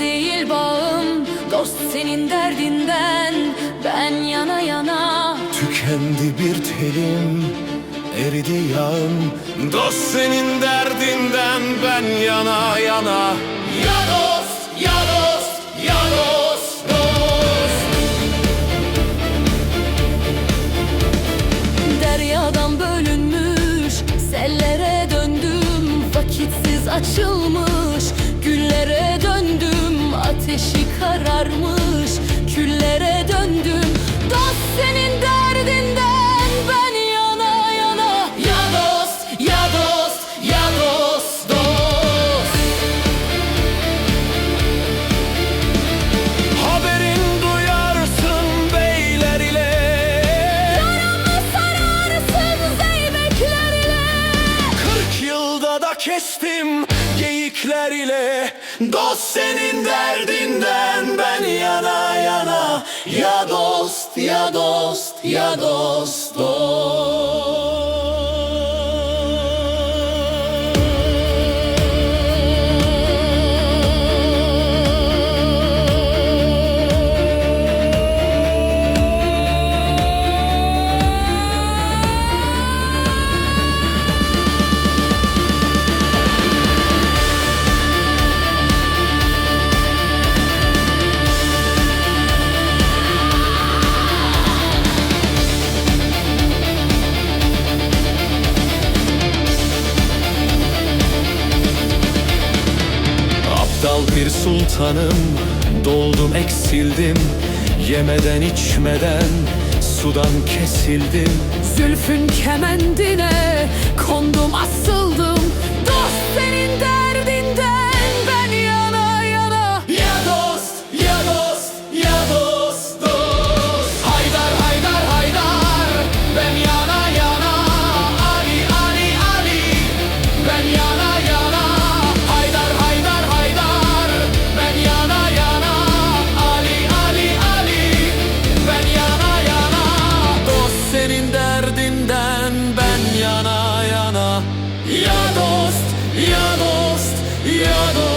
değil bağım Dost senin derdinden. Ben yana yana Tükendi bir telim Eridi yağım. Dost senin derdinden Ben yana yana. Ya dost, ya dost, ya dost, dost. Deryadan bölünmüş Sellere döndüm. Vakitsiz açılmış Güllere döndüm Ateşi kararmış Küllere döndüm. Dost senin derdinden Ben yana yana. Ya dost, ya dost, ya dost, dost. Haberin duyarsın beyler ile. Yaramı sararsın zeybekler ile. Kırk yılda da kestim geyikler ile Dost senin derdinden ben yana yana. Ya dost, ya dost, ya dost, Aptal bir sultanım Doldum eksildim. Yemeden içmeden Sudan kesildim. Zülfün kemendine Я до